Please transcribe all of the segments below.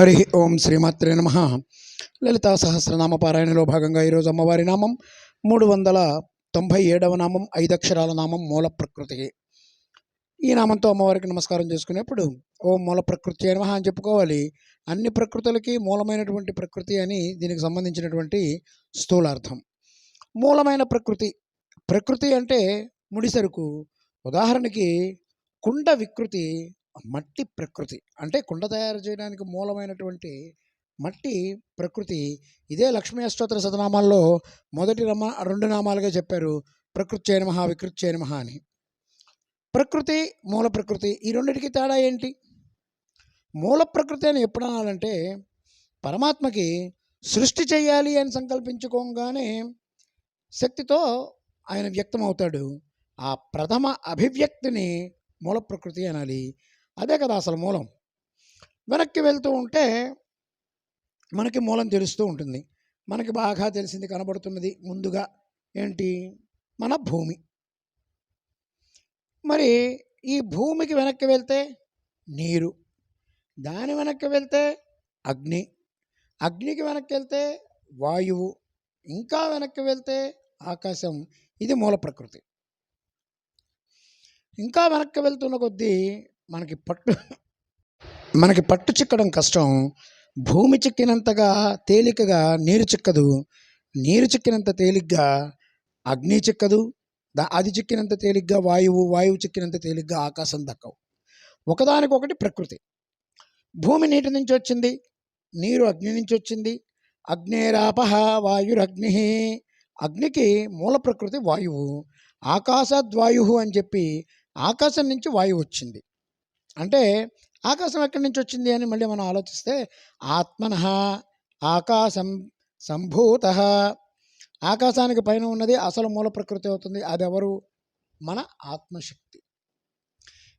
హరి ఓం శ్రీమాత్రే నమ. లలితా సహస్రనామ పారాయణలో భాగంగా ఈరోజు అమ్మవారి నామం మూడు వందల తొంభై ఏడవ నామం ఐదు అక్షరాల నామం మూల ప్రకృతి. ఈ నామంతో అమ్మవారికి నమస్కారం చేసుకునేప్పుడు ఓం మూల ప్రకృతి అని అని చెప్పుకోవాలి. అన్ని ప్రకృతులకి మూలమైనటువంటి ప్రకృతి అని దీనికి సంబంధించినటువంటి స్థూలార్థం. మూలమైన ప్రకృతి. ప్రకృతి అంటే ముడిసరుకు. ఉదాహరణకి కుండ వికృతి మట్టి ప్రకృతి. అంటే కుండ తయారు చేయడానికి మూలమైనటువంటి మట్టి ప్రకృతి. ఇదే లక్ష్మీ అష్టోత్తర శతనామాల్లో మొదటి రమ రెండు నామాలుగా చెప్పారు. ప్రకృతి చేయనమహ వికృతి చేయనమహ అని. ప్రకృతి మూల ప్రకృతి ఈ రెండింటికి తేడా ఏంటి? మూల ప్రకృతి అని ఎప్పుడు అనాలంటే పరమాత్మకి సృష్టి చేయాలి అని సంకల్పించుకోగానే శక్తితో ఆయన వ్యక్తమవుతాడు. ఆ ప్రథమ అభివ్యక్తిని మూల ప్రకృతి అనాలి. అదే కదా అసలు మూలం. వెనక్కి వెళ్తూ ఉంటే మనకి మూలం తెలుస్తూ ఉంటుంది. మనకి బాగా తెలిసింది కనబడుతున్నది ముందుగా ఏంటి? మన భూమి. మరి ఈ భూమికి వెనక్కి వెళ్తే నీరు దాని వెనక్కి వెళ్తే అగ్ని అగ్నికి వెనక్కి వెళ్తే వాయువు ఇంకా వెనక్కి వెళ్తే ఆకాశం. ఇది మూల ప్రకృతి. ఇంకా వెనక్కి వెళ్తున్న కొద్దీ మనకి పట్టు మనకి పట్టు చిక్కడం కష్టం. భూమి చిక్కినంతగా తేలికగా నీరు చిక్కదు. నీరు చిక్కినంత తేలిగ్గా అగ్ని చిక్కదు. దా అది చిక్కినంత తేలిగ్గా వాయువు వాయువు చిక్కినంత తేలిగ్గా ఆకాశం దక్కవు. ఒకదానికొకటి ప్రకృతి. భూమి నీటి నుంచి వచ్చింది నీరు అగ్ని నుంచి వచ్చింది. అగ్నేరాపహ వాయురగ్ని. అగ్నికి మూల ప్రకృతి వాయువు. ఆకాశద్వాయు అని చెప్పి ఆకాశం నుంచి వాయువు వచ్చింది. అంటే ఆకాశం ఎక్కడి నుంచి వచ్చింది అని మళ్ళీ మనం ఆలోచిస్తే ఆత్మన ఆకాశం సంభూత. ఆకాశానికి పైన ఉన్నది అసలు మూల ప్రకృతి అవుతుంది. అదెవరు? మన ఆత్మశక్తి.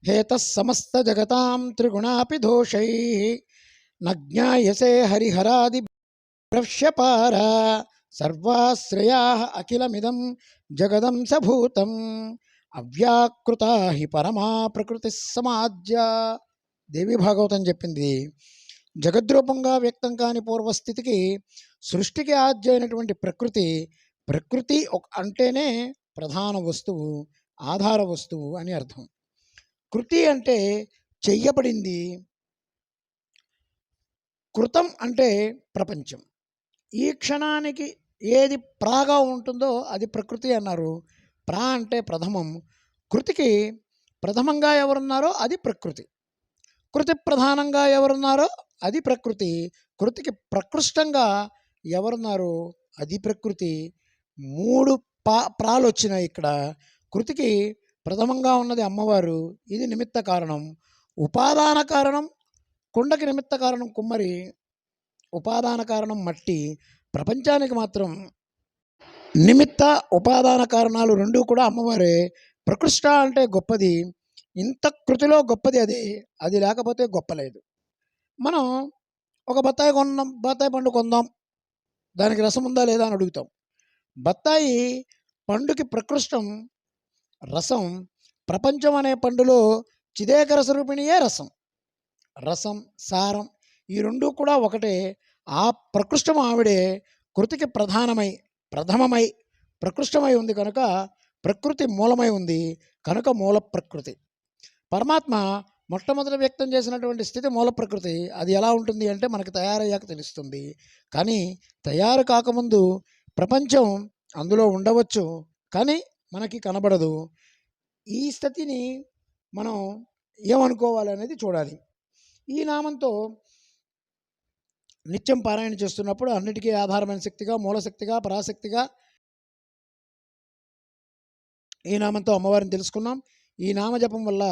హేత సమస్త జగతాం త్రిగుణాపి దోషై. నజ్ఞాయసే హరిహరాది భ్రష్యపార. సర్వాశ్రయా అఖిలమిదం జగదంసభూతం అవ్యాకృత హి పరమా ప్రకృతి సమాజ్య. దేవి భాగవతం చెప్పింది జగద్రూపంగా వ్యక్తం కాని పూర్వస్థితికి సృష్టికి ఆద్య అయినటువంటి ప్రకృతి ప్రకృతి ఒక అంటేనే ప్రధాన వస్తువు ఆధార వస్తువు అని అర్థం. కృతి అంటే చెయ్యబడింది కృతం అంటే ప్రపంచం. ఈ క్షణానికి ఏది ప్రాగా ఉంటుందో అది ప్రకృతి అన్నారు. ప్రా అంటే ప్రథమం. కృతికి ప్రథమంగా ఎవరున్నారో అది ప్రకృతి. కృతి ప్రధానంగా ఎవరున్నారో అది ప్రకృతి. కృతికి ప్రకృష్టంగా ఎవరున్నారో అది ప్రకృతి. మూడు పా ప్రాలు వచ్చినాయి ఇక్కడ. కృతికి ప్రథమంగా ఉన్నది అమ్మవారు. ఇది నిమిత్త కారణం. ఉపాదాన కారణం కుండకి నిమిత్త కారణం కుమ్మరి. ఉపాదాన కారణం మట్టి. ప్రపంచానికి మాత్రం నిమిత్త ఉపాదాన కారణాలు రెండూ కూడా అమ్మవారే. ప్రకృష్ట అంటే గొప్పది. ఇంత కృతిలో గొప్పది అది. అది లేకపోతే గొప్పలేదు. మనం ఒక బత్తాయి కొన్నాం బత్తాయి పండు కొందాం. దానికి రసం ఉందా లేదా అని అడుగుతాం. బత్తాయి పండుకి ప్రకృష్టం రసం. ప్రపంచం అనే పండులో చిదేక రసరూపిణియే రసం. రసం సారం ఈ రెండు కూడా ఒకటే. ఆ ప్రకృష్టం ఆవిడే కృతికి ప్రధానమై ప్రథమమై ప్రకృష్టమై ఉంది కనుక ప్రకృతి మూలమై ఉంది కనుక మూల ప్రకృతి. పరమాత్మ మొట్టమొదటి వ్యక్తం చేసినటువంటి స్థితి మూల ప్రకృతి. అది ఎలా ఉంటుంది అంటే మనకు తయారయ్యాక తెలుస్తుంది. కానీ తయారు కాకముందు ప్రపంచం అందులో ఉండవచ్చు కానీ మనకి కనబడదు. ఈ స్థితిని మనం ఏమనుకోవాలి అనేది చూడాలి. ఈ నామంతో నిత్యం పారాయణ చేస్తున్నప్పుడు అన్నిటికీ ఆధారమైన శక్తిగా మూలశక్తిగా పరాశక్తిగా ఈ నామంతో అమ్మవారిని తెలుసుకున్నాం. ఈ నామజపం వల్ల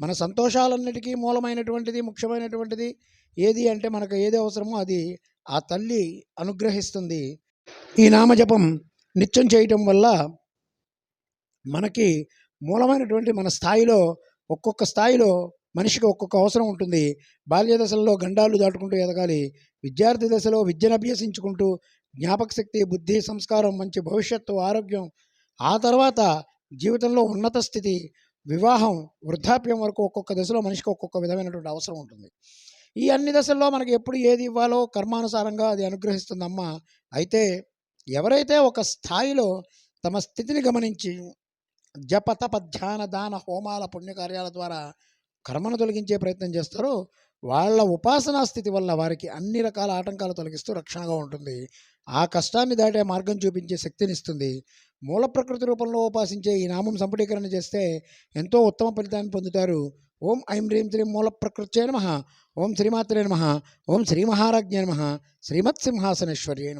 మన సంతోషాలన్నిటికీ మూలమైనటువంటిది ముఖ్యమైనటువంటిది ఏది అంటే మనకు ఏది అవసరమో అది ఆ తల్లి అనుగ్రహిస్తుంది. ఈ నామజపం నిత్యం చేయటం వల్ల మనకి మూలమైనటువంటి మన స్థాయిలో ఒక్కొక్క స్థాయిలో మనిషికి ఒక్కొక్క అవసరం ఉంటుంది. బాల్య దశలో గండాలు దాటుకుంటూ ఎదగాలి. విద్యార్థి దశలో విద్యను అభ్యసించుకుంటూ జ్ఞాపక శక్తి బుద్ధి సంస్కారం మంచి భవిష్యత్తు ఆరోగ్యం ఆ తర్వాత జీవితంలో ఉన్నత స్థితి వివాహం వృద్ధాప్యం వరకు ఒక్కొక్క దశలో మనిషికి ఒక్కొక్క విధమైనటువంటి అవసరం ఉంటుంది. ఈ అన్ని దశల్లో మనకి ఎప్పుడు ఏది ఇవ్వాలో కర్మానుసారంగా అది అనుగ్రహిస్తుందమ్మ. అయితే ఎవరైతే ఒక స్థాయిలో తమ స్థితిని గమనించి జప తప ధ్యాన దాన హోమాల పుణ్యకార్యాల ద్వారా కర్మను తొలగించే ప్రయత్నం చేస్తారో వాళ్ళ ఉపాసనా స్థితి వల్ల వారికి అన్ని రకాల ఆటంకాలు తొలగిస్తూ రక్షణగా ఉంటుంది. ఆ కష్టాన్ని దాటే మార్గం చూపించే శక్తినిస్తుంది. మూల ప్రకృతి రూపంలో ఉపాసించే ఈ నామం సంపుటీకరణ చేస్తే ఎంతో ఉత్తమ ఫలితాన్ని పొందుతారు. ఓం ఐం హ్రీం శ్రీం మూల ప్రకృత్యే నమ. ఓం శ్రీమాత్రే నమ. ఓం శ్రీ మహారాజ్ఞే నమ. శ్రీమత్ సింహాసనేశ్వర్యే